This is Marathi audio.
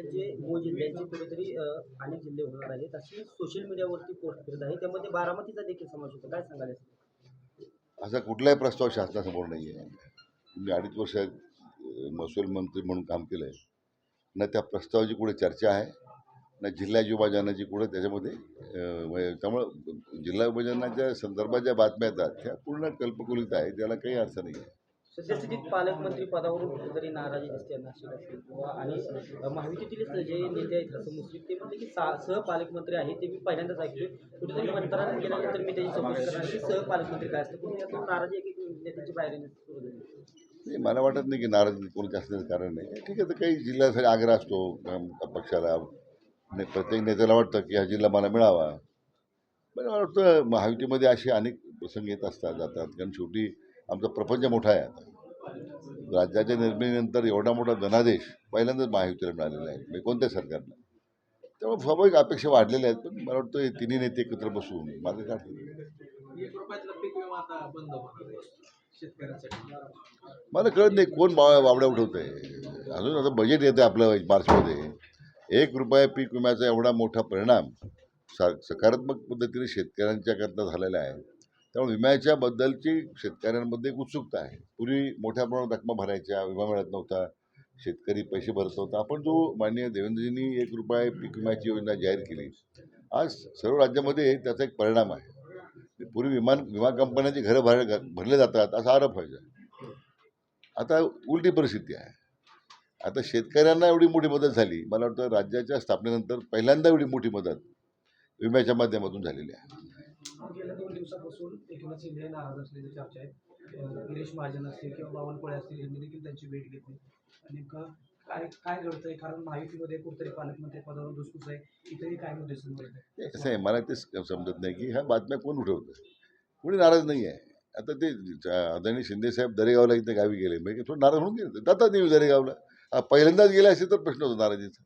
जिल्ह्याचे मूळ जिल्ह्याचे कुठेतरी अनेक जिल्हे होणार आहेत अशी सोशल मीडियावरती पोस्ट करत आहे. त्यामध्ये बारामतीचा देखील समाज होतो. काय सांगाल असा कुठलाही प्रस्ताव शासनासमोर नाही आहे मी अडीच वर्ष महसूल मंत्री म्हणून काम केलं आहे ना त्या प्रस्तावाची कुठे चर्चा आहे ना जिल्हा विभाजनाची कुठे त्याच्यामध्ये त्यामुळं जिल्हा विभाजनाच्या संदर्भात ज्या बातम्या येतात त्या पूर्ण कल्पकुलित आहे त्याला काही अर्थ नाही आहे सद्यस्थितीत पालकमंत्री पदावरून कुठेतरी नाराजी दिसते नाशिक असेल किंवा आणि अ, जे नेते आहेत हसन मुश्रीफ ते म्हणते की सा सहपालकमंत्री आहे ते मी पहिल्यांदाच ऐकले कुठेतरी मंत्रालयात गेल्यानंतर मी त्याची चौकशी करणार की सहपालकमंत्री काय असतं. कुठे यातून नाराजी एक नेत्याची नेत्यांची बाहेर सुरू झाली? नाही मला वाटत नाही की नाराजी कोणी असण्याचं कारण नाही. ठीक आहे तर काही जिल्ह्यासाठी आग्रह असतो पक्षाला. प्रत्येक नेत्याला वाटतं की हा जिल्हा मला मिळावा. मला वाटतं महायुतीमध्ये असे अनेक प्रसंग येत असतात जातात. कारण शेवटी आमचा प्रपंच मोठा आहे आता. राज्याच्या निर्मितीनंतर एवढा मोठा धनादेश पहिल्यांदाच महायुतीला मिळालेला आहे. म्हणजे कोणत्या सरकारनं? त्यामुळे स्वाभाविक अपेक्षा वाढलेल्या आहेत पण मला वाटतं हे तिन्ही नेते एकत्र बसून मागे काढतील मला कळत नाही कोण बा बावड्या उठवत आहे अजून आता बजेट येतं आपलं मार्चमध्ये. एक रुपया पीक विम्याचा एवढा मोठा परिणाम सा सकारात्मक पद्धतीने शेतकऱ्यांच्याकरता झालेला आहे. त्यामुळे विम्याच्या बद्दलची शेतकऱ्यांमध्ये एक उत्सुकता आहे. पूर्वी मोठ्या प्रमाणात रकमा भरायच्या विमा मिळत नव्हता शेतकरी पैसे भरत नव्हता. आपण जो माननीय देवेंद्रजींनी एक रुपये पीक विम्याची योजना जाहीर केली आज सर्व राज्यामध्ये त्याचा एक परिणाम आहे. पूर्वी विमान विमा कंपन्यांची घरं भर भरले जातात असा आरोप व्हायचा. आता उलटी परिस्थिती आहे. आता शेतकऱ्यांना एवढी मोठी मदत झाली मला वाटतं राज्याच्या स्थापनेनंतर पहिल्यांदा एवढी मोठी मदत विम्याच्या माध्यमातून झालेली आहे. गेल्या दोन दिवसापासून एकनाथ शिंदे नाराज असल्याची चर्चा आहे गिरीश महाजन असतील किंवा बावनकुळे असतील यांनी देखील त्यांची भेट घेतली. नेमकं काय काय घडतंय? कारण महायुतीमध्ये कुठेतरी पालकमंत्री पदावर आहे इथेही काय मुद्दे समोर हे कसं आहे मला ते समजत नाही की ह्या बातम्या कोण उठवतं? कोणी नाराज नाही आहे. आता ते आदरणीय शिंदेसाहेब दरेगावला इथे गावी गेले म्हणजे थोडं नाराज होऊन गेले जातात नेहमी दरेगावला. हा, पहिल्यांदाच गेले असे तर प्रश्न होतो नाराजीचा.